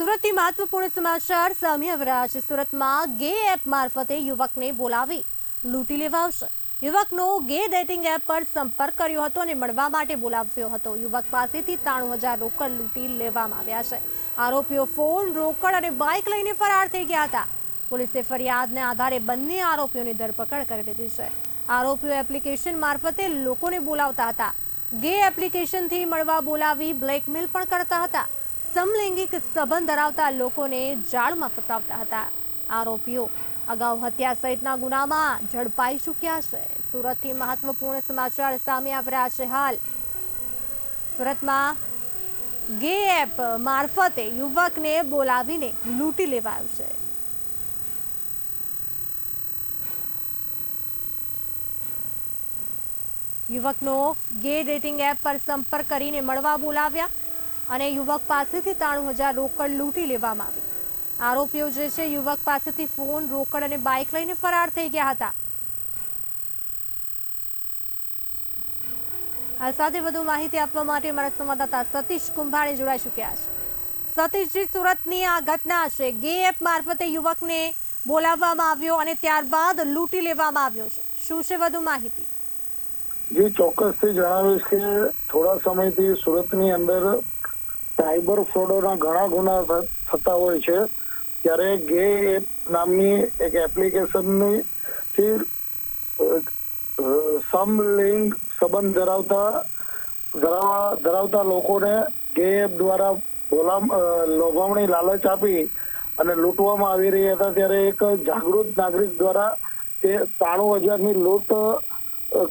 સુરતથી મહત્વપૂર્ણ સમાચાર, સામે આવી રહ્યા છે સુરતમાં ગે એપ મારફતે યુવકને બોલાવી લૂંટી લેવાવશે યુવકનો ગે ડેટિંગ એપ પર સંપર્ક કર્યો હતો અને મળવા માટે બોલાવ્યો હતો. યુવક પાસેથી ત્રાણું હજાર રોકડ લૂંટી લેવામાં આવ્યા છે. આરોપીઓ ફોન, રોકડ અને બાઇક લઈને ફરાર થઈ ગયા હતા. પોલીસે ફરિયાદને આધારે બંને આરોપીઓની ધરપકડ કરી દીધી છે. આરોપીઓ એપ્લિકેશન મારફતે લોકોને બોલાવતા હતા. ગે એપ્લિકેશનથી મળવા બોલાવી બ્લેકમેલ પણ કરતા હતા. સમલૈંગિક સંબંધ ધરાવતા લોકોને જાળમાં ફસાવતા હતા. આરોપીઓ અગાઉ હત્યા સહિતના ગુનામાં ઝડપાઈ ચૂક્યા છે. સુરતથી મહત્વપૂર્ણ સમાચાર સામે આવ્યા છે હાલ. સુરતમાં ગે એપ મારફતે યુવકને બોલાવીને લૂંટી લેવાયો છે. યુવકનો ગે ડેટિંગ એપ પર સંપર્ક કરીને મળવા બોલાવ્યા. અને યુવક પાસેથી ત્રાણું હજાર રોકડ લૂંટી લેવામાં આવી. આરોપીઓ જે છે, યુવક પાસેથી ફોન, રોકડ અને બાઇક લઈને ફરાર થઈ ગયા હતા. આ સાથે વધુ માહિતી આપવા માટે અમારા સંવાદદાતા સતીશ કુંભાણી જોડાઈ ચૂક્યા છે. સતીશજી, સુરતની આ ઘટના છે. ગે એપ મારફતે યુવકને બોલાવવામાં આવ્યો અને ત્યારબાદ લૂંટી લેવામાં આવ્યો છે. શું છે વધુ માહિતી? જે, ચોક્કસથી જણાવીશ કે થોડા સમયથી સુરતની અંદર સાયબર ફ્રોડોના ઘણા ગુના થતા હોય છે. ત્યારે ગે એપ નામની એક એપ્લિકેશનની થી સમલિંગ સંબંધ ધરાવતા, ધરાવવા, ધરાવતા લોકોને ગે એપ દ્વારા બોલામ લોભામણી લાલચ આપી અને લૂંટવામાં આવી રહ્યા હતા. ત્યારે એક જાગૃત નાગરિક દ્વારા તે ત્રાણું હજારની લૂંટ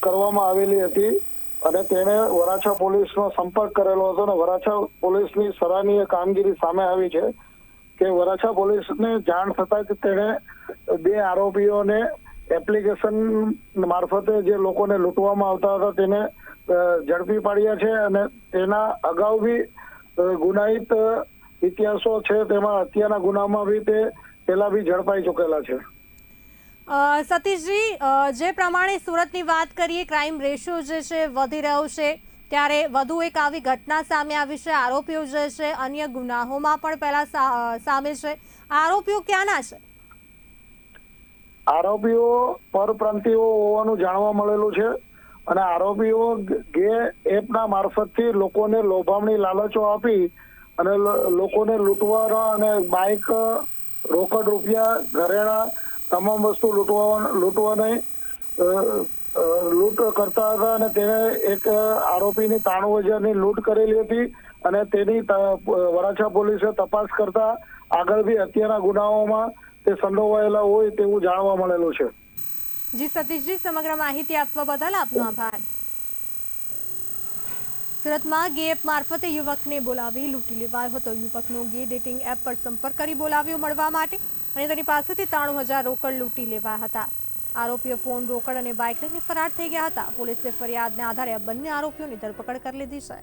કરવામાં આવેલી હતી. અને તેણે વરાછા પોલીસનો સંપર્ક કરેલો હતો અને વરાછા પોલીસની સરાહનીય કામગીરી સામે આવી છે કે વરાછા પોલીસને જાણ થતાં જ તેણે બે આરોપીઓને એપ્લિકેશન મારફતે જે લોકોને લૂંટવામાં આવતા હતા તેને ઝડપી પાડ્યા છે અને તેના અગાઉ બી ગુનાહિત ઇતિહાસો છે, તેમાં હત્યાના ગુનામાં બી તે પહેલા બી ઝડપાઈ ચૂકેલા છે. સતીશજી જે પ્રમાણે સુરતની વાત કરીએ ક્રાઇમ રેશિયો જે છે વધી રહ્યો છે, ત્યારે વધુ એક આવી ઘટના સામે આવી છે. આરોપીઓ જે છે, અન્ય ગુનાહોમાં પણ પહેલા સામે છે. આરોપીઓ ક્યાંના છે? આરોપીઓ પરપ્રાંતિઓ હોવાનું જાણવા મળેલું છે અને આરોપીઓ ગે એપના મારફતથી લોકોને લોભામણી લાલચો આપી અને લોકોને લૂંટવાના અને બાઇક રોકડ રૂપિયા ઘરેણા તમામ વસ્તુ લૂંટવા લૂંટવાની લૂંટ કરતા હતા અને તેને એક આરોપીની ત્રાણું હજારની લૂંટ કરેલી હતી અને તેની વરાછા પોલીસે તપાસ કરતા આગળ બી હત્યાના ગુનાઓમાં તે સંડોવાયેલા હોય તેવું જાણવા મળેલું છે. જી સતીશજી, સમગ્ર માહિતી આપવા બદલ આપનો આભાર. સુરતમાં ગે એપ મારફતે યુવકને બોલાવી લૂંટી લેવાયો હતો. યુવકનો ગે ડેટિંગ એપ પર સંપર્ક કરી બોલાવ્યો મળવા માટે. અને તેની પાસેથી ત્રાણું હજાર રોકડ લૂંટી લેવાયા હતા. આરોપીઓ ફોન રોકડ અને બાઇક લઈને ફરાર થઈ ગયા હતા. પોલીસે ફરિયાદને આધારે આ બંને આરોપીઓની ધરપકડ કરી લીધી છે.